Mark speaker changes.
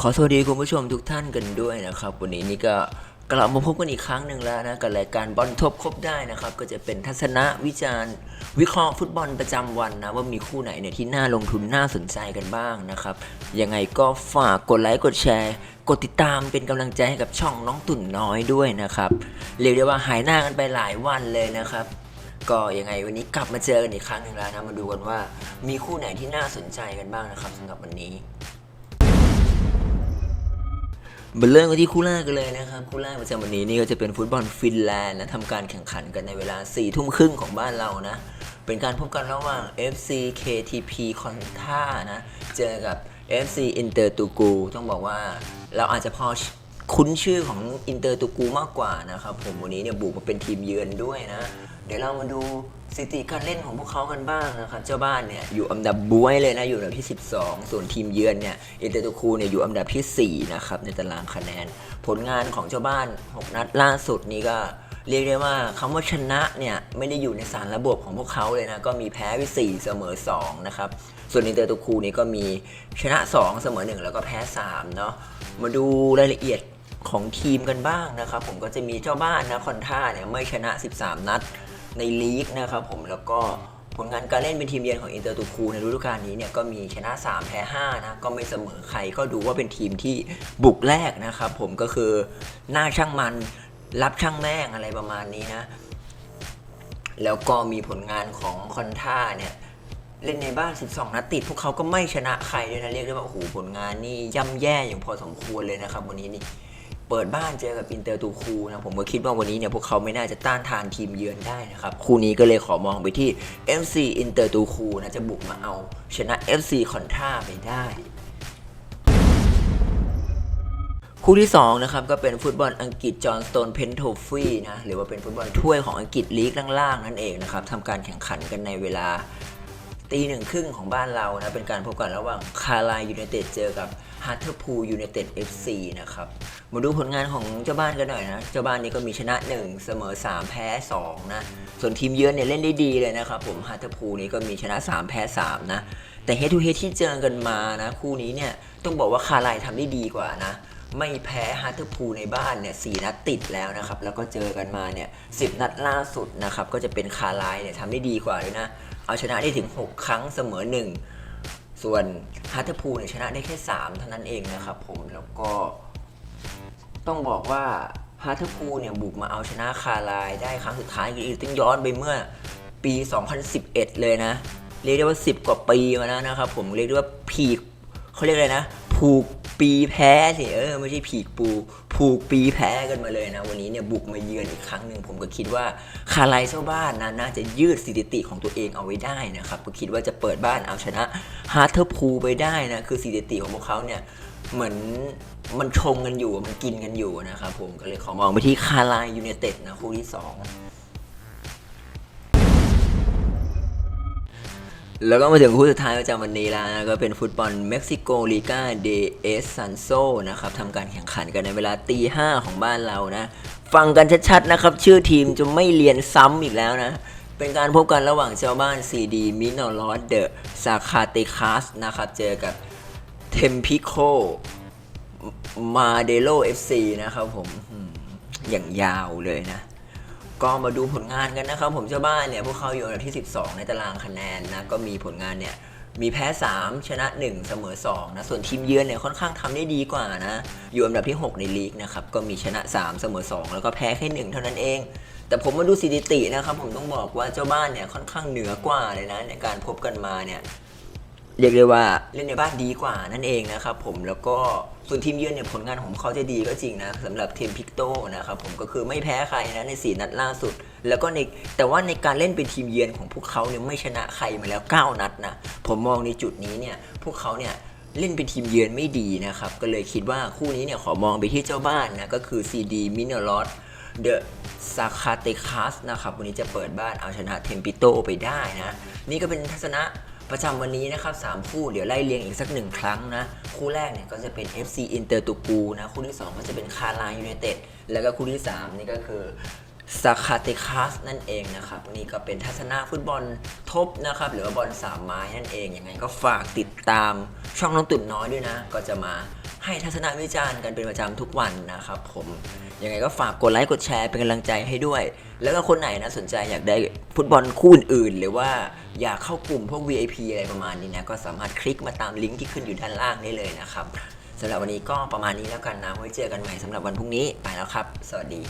Speaker 1: ขอสวัสดีคุณผู้ชมทุกท่านกันด้วยนะครับ วันนี้นี่ก็กลับมาพบกันอีกครั้งหนึ่งแล้วนะกับรายการบอลทบครบได้นะครับ ก็จะเป็นทัศนะวิจารณ์ วิเคราะห์ฟุตบอลประจำวันนะ ว่ามีคู่ไหนเนี่ยที่น่าลงทุนน่าสนใจกันบ้างนะครับยังไงก็ฝากกดไลค์กดแชร์ กดติดตามเป็นกำลังใจให้กับช่องน้องตุ่นน้อยด้วยนะครับเรียกได้ว่าหายหน้ากันไปหลายวันเลยนะครับก็ยังไงวันนี้กลับมาเจอกันอีกครั้งหนึ่งแล้วนะมาดูกันว่ามีคู่ไหนที่น่าสนใจกันบ้างนะครับสำหรับวันนี้ มาเริ่มกันที่คู่แรกกันเลยนะครับคู่แรกประจำวันนี้นี่ก็จะเป็นฟุตบอลฟินแลนด์นะทำการแข่งขันกันในเวลา4ี่ทุ่มครึ่งของบ้านเรานะ เป็นการพบกันระหว่าง FC KTP คอนท่านะ เจอกับ FC อินเตอร์ตูกูต้องบอกว่าเราอาจจะพอ คุ้นชื่อของอินเตอร์ตูกูมากกว่านะครับผมวันนี้เนี่ยบุกมาเป็นทีมเยือนด้วยนะ เดี๋ยวเรามาดูสถิติการเล่นของพวกเขากันบ้างนะครับ เจ้าบ้านเนี่ยอยู่อันดับบวยเลยนะอยู่อันดับที่ 12 ส่วนทีมเยือนเนี่ยอินเตอร์ตูคูเนี่ยอยู่อันดับที่ 4 นะครับในตารางคะแนน ผลงานของเจ้าบ้าน 6 นัดล่าสุดนี้ก็เรียกได้ว่าคำว่าชนะเนี่ยไม่ได้อยู่ในสารระบบของพวกเขาเลยนะ ก็มีแพ้ไป4เสมอ2นะครับส่วนอินเตอร์ตูคูนี่ก็มีชนะ 2 เสมอ 1 แล้วก็แพ้3เนาะมาดูรายละเอียด ของทีมกันบ้างนะครับ ผมก็จะมีเจ้าบ้านนะคอนท่าเนี่ยไม่ชนะ 13 นัดในลีกนะครับผมแล้วก็ผลงานการเล่นเป็นทีมเยือนของอินเตอร์ตูคูในฤดูกาลนี้เนี่ยก็มีชนะ 3 แพ้5นะก็ไม่เสมอใครก็ดูว่าเป็นทีมที่บุกแรกนะครับผมก็คือหน้าช่างมันรับช่างแม่งอะไรประมาณนี้นะ แล้วก็มีผลงานของคอนท่าเนี่ยเล่นในบ้าน 12 นัดติด พวกเขาก็ไม่ชนะใครเลยนะ เรียกได้ว่า โอ้โห ผลงานนี่ย่ำแย่อย่างพอสมควรเลยนะครับ วันนี้นี่ เปิดบ้านเจอกับอินเตอร์ตูคูนะผมก็คิดว่าวันนี้เนี่ยพวกเขาไม่น่าจะต้านทานทีมเยือนได้นะครับคู่นี้ก็เลยขอมองไปที่ FC อินเตอร์ตูคูนะจะบุกมาเอาชนะ FC คอนท่าไปได้คู่ที่2นะครับก็เป็นฟุตบอลอังกฤษจอห์นสโตนเพนโทฟี่นะหรือว่าเป็นฟุตบอลถ้วยของอังกฤษลีกล่างๆนั่นเองนะครับทำการแข่งขันกันในเวลาตีหนึ่งครึ่งของบ้านเรานะเป็นการพบกันระหว่างคาร์ไลยูไนเต็ดเจอกับ ฮาร์เทอร์พูลยูไนเต็ด FC นะครับ มาดูผลงานของเจ้าบ้านกันหน่อยนะ เจ้าบ้านนี้ก็มีชนะ 1 เสมอ 3 แพ้ 2 นะ ส่วนทีมเยือนเนี่ยเล่นได้ดีเลยนะครับผมฮาร์เทอร์พูลนี้ก็มีชนะ 3 แพ้ 3 นะ แต่เฮดทูเฮดที่เจอกันมานะ คู่นี้เนี่ยต้องบอกว่าคาร์ไลทำได้ดีกว่านะไม่แพ้ฮาร์เทอร์พูลในบ้านเนี่ยสนัดติดแล้วนะครับ แล้วก็เจอกันมาเนี่ยสินัดล่าสุดนะครับ ก็จะเป็นคาร์ไลเนี่ยทำได้ดีกว่าเลยนะ เอาชนะได้ถึง 6 ครั้งเสมอ 1 ส่วนฮัตเทอร์พูลเนี่ยชนะได้แค่ 3 เท่านั้นเองนะครับผมแล้วก็ ต้องบอกว่าฮัตเทอร์พูลเนี่ยบุกมาเอาชนะคาราลได้ครั้งสุดท้ายอีกต้องย้อนไปเมื่อปี 2011 เลยนะ เรียกได้ว่า 10 กว่าปีมาแล้วนะครับผมเรียกได้ว่าพีกเขาเรียกอะไรนะ ผูก ปีแพ้สิเออไม่ใช่ผีกปู ผูกปีแพ้กันมาเลยนะ วันนี้เนี่ยบุกมาเยือนอีกครั้งหนึ่งผมก็คิดว่าคาร์ไลเจ้าบ้านนะน่าจะยืดสถิติของตัวเองเอาไว้ได้นะครับก็คิดว่าจะเปิดบ้านเอาชนะฮาร์เทอร์พูไปได้นะคือสถิติของพวกเขาเนี่ยเหมือนมันชงกันอยู่มันกินกันอยู่นะครับผมก็เลยขอมองไปที่คาร์ไลยูเนเต็ดนะคู่ที่ 2 แล้วก็มาถึงคู่สุดท้ายประจำวันนี้แล้วนะก็เป็นฟุตบอลเม็กซิโกลีกาเดเอสซันโซนะครับทำการแข่งขันกันในเวลาตีห้าของบ้านเรานะ ฟังกันชัดๆนะครับ ชื่อทีมจะไม่เรียนซ้ำอีกแล้วนะ เป็นการพบกันระหว่างเจ้าบ้านซีดีมิโนลอสเดอะซาคาเตคัสนะครับ เจอกับเทมพิโคมาเดโลเอฟซีนะครับผมอย่างยาวเลยนะ ก็มาดูผลงานกันนะครับ ผมเจ้าบ้านเนี่ยพวกเขาอยู่อันดับที่ 12 ในตารางคะแนนนะก็มีผลงานเนี่ยมีแพ้ 3 ชนะ 1 เสมอ2นะส่วนทีมเยือนเนี่ยค่อนข้างทำได้ดีกว่านะอยู่อันดับที่ 6 ในลีกนะครับก็มีชนะ 3 เสมอ 2 แล้วก็แพ้แค่1เท่านั้นเอง แต่ผมมาดูสถิตินะครับผมต้องบอกว่าเจ้าบ้านเนี่ยค่อนข้างเหนือกว่าเลยนะในการพบกันมาเนี่ย เรียกได้ว่าเล่นในบ้านดีกว่านั่นเองนะครับผมแล้วก็ส่วนทีมเยือนเนี่ยผลงานของเขาจะดีก็จริงนะสำหรับทีมพิกโตนะครับผมก็คือไม่แพ้ใครนะใน 4 นัดล่าสุด แล้วก็ในแต่ว่าในการเล่นเป็นทีมเยือนของพวกเขาเนี่ยไม่ชนะใครมาแล้ว 9 นัดนะผมมองในจุดนี้เนี่ยพวกเขาเนี่ยเล่นเป็นทีมเยือนไม่ดีนะครับก็เลยคิดว่าคู่นี้เนี่ยขอมองไปที่เจ้าบ้านนะก็คือ CD m i n o r o s เดอะซาคาเตคัสนะครับวันนี้จะเปิดบ้านเอาชนะเทมปิโตไปได้นะนี่ก็เป็นทัศนะ ประจำวันนี้นะครับ3คู่เดี๋ยวไล่เรียงอีกสักหนึ่งครั้งนะ คู่แรกเนี่ยก็จะเป็น FC อินเตอร์ตูกูนะ คู่ที่ 2 ก็จะเป็นคาร์ไลยูไนเต็ดแล้วก็คู่ที่ 3 นี่ก็คือซาคาเตคัสนั่นเองนะครับ นี่ก็เป็นทัศนะฟุตบอลทบนะครับ หรือว่าบอลสามไม้นั่นเองยังไงก็ฝากติดตามช่องน้องตุ่นน้อยด้วยนะ ก็จะมาให้ทัศนวิจารณ์กันเป็นประจำทุกวันนะครับผมยังไงก็ฝากกดไลค์กดแชร์เป็นกำลังใจให้ด้วย แล้วก็คนไหนนะสนใจอยากได้ฟุตบอลคู่อื่น หรือว่า อยากเข้ากลุ่มพวก VIP อะไรประมาณนี้นะก็สามารถคลิกมาตามลิงก์ที่ขึ้นอยู่ด้านล่างได้เลยนะครับสำหรับวันนี้ก็ประมาณนี้แล้วกันนะไว้เจอกันใหม่สำหรับวันพรุ่งนี้ไปแล้วครับ สวัสดี